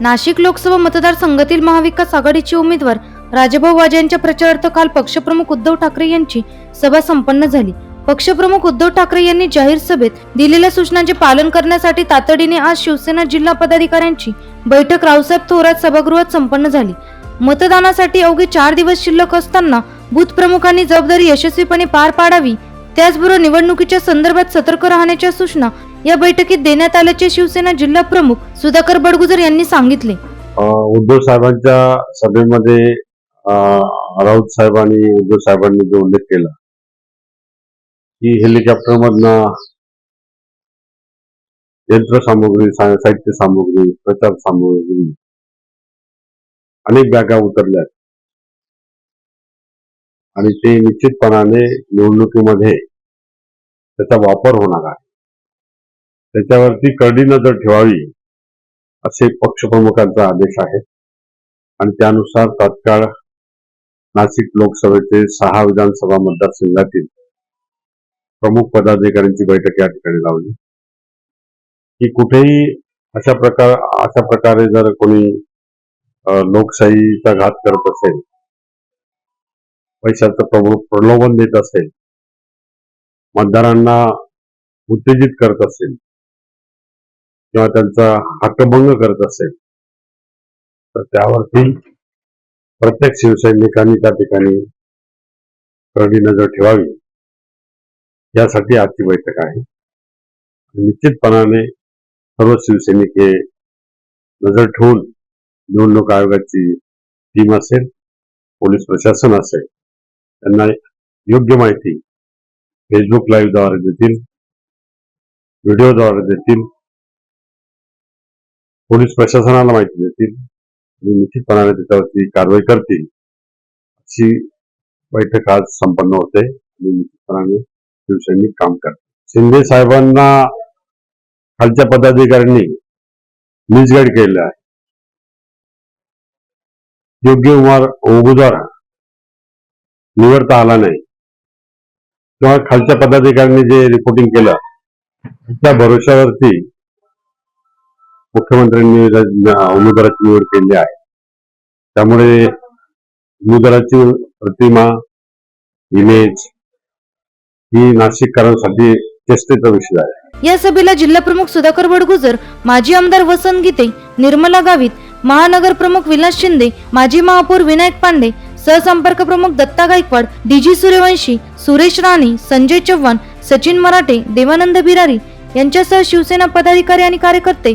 नाशिक लोकसभा मतदारसंघातील महाविकास आघाडीचे उमेदवार राजाभाऊ वाजे यांच्या प्रचारार्थ काल पक्षप्रमुख उद्धव ठाकरे यांची सभा संपन्न झाली. पक्षप्रमुख उद्धव ठाकरे यांनी जाहीर सभेत दिलेल्या सूचनांचे पालन करण्यासाठी तातडीने आज शिवसेना जिल्हा पदाधिकाऱ्यांची बैठक रावसाहेब थोरात सभागृहात संपन्न झाली. मतदानासाठी अवघे चार दिवस शिल्लक असताना बूथ प्रमुखांनी जबाबदारी यशस्वीपणे पार पाडावी त्याचबरोबर निवडणुकीच्या संदर्भात सतर्क राहण्याच्या सूचना या बैठकीत देण्यात आल्याचे शिवसेना जिल्हा प्रमुख सुधाकर बडगुजर यांनी सांगितले. उद्धव साहेबांच्या सभेमध्ये राऊत साहेबांनी उद्धव साहेबांनी जो उल्लेख केला की हेलिकॉप्टर मधनं यंत्रसामुग्री सा- साहित्य सामुग्री प्रचार सामुग्री अनेक बॅगा उतरल्या आणि ते निश्चितपणाने निवडणुकीमध्ये त्याचा वापर होणार आहे. त्याच्यावरती करडी नजर ठेवावी असे पक्षप्रमुखांचा आदेश आहे. आणि त्यानुसार तात्काळ नाशिक लोकसभेचे सहा विधानसभा मतदारसंघातील प्रमुख पदाधिकाऱ्यांची बैठक या ठिकाणी लावली. की कुठेही अशा प्रकार अशा प्रकारे जर कोणी लोकशाहीचा घात करत असेल पैशाचं प्रमुख प्रलोभन देत असेल मतदारांना उत्तेजित करत असेल किंवा त्यांचा हक्कभंग करत असेल तर त्यावरती प्रत्येक शिवसैनिकांनी त्या ठिकाणी करडी नजर ठेवावी. यासाठी आजची बैठक आहे. निश्चितपणाने सर्व शिवसैनिक हे नजर ठेवून निवडणूक आयोगाची टीम असेल पोलीस प्रशासन असेल त्यांना योग्य माहिती फेसबुक लाईव्हद्वारे देतील व्हिडिओद्वारे देतील पोलीस प्रशासनाला माहिती देतील. आणि निश्चितपणाने त्याच्यावरती कारवाई करतील अशी बैठक आज संपन्न होते. आणि निश्चितपणाने शिवसैनिक काम करतील. शिंदे साहेबांना खालच्या पदाधिकाऱ्यांनी मिसगाईड केलेलं आहे. योग्य उमार उमेदवार निवडता आला नाही. किंवा खालच्या पदाधिकाऱ्यांनी जे रिपोर्टिंग केलं त्या भरोश्यावरती मुख्यमंत्र्यांनी उमेदवाराची निवड केली आहे. त्यामुळे उमेदवाराची प्रतिमा इमेज ही नाशिककरांसाठी चेष्टेचा विषय आहे. या सभेला जिल्हा प्रमुख सुधाकर बडगुजर माजी आमदार वसंत गीते निर्मला गावित महानगर प्रमुख विलास शिंदे माजी महापौर विनायक पांडे सहसंपर्क प्रमुख दत्ता गायकवाड डीजी सूर्यवंशी सुरेश राणे संजय चव्हाण सचिन मराठे देवानंद बिरारी यांच्यासह शिवसेना पदाधिकारी आणि कार्यकर्ते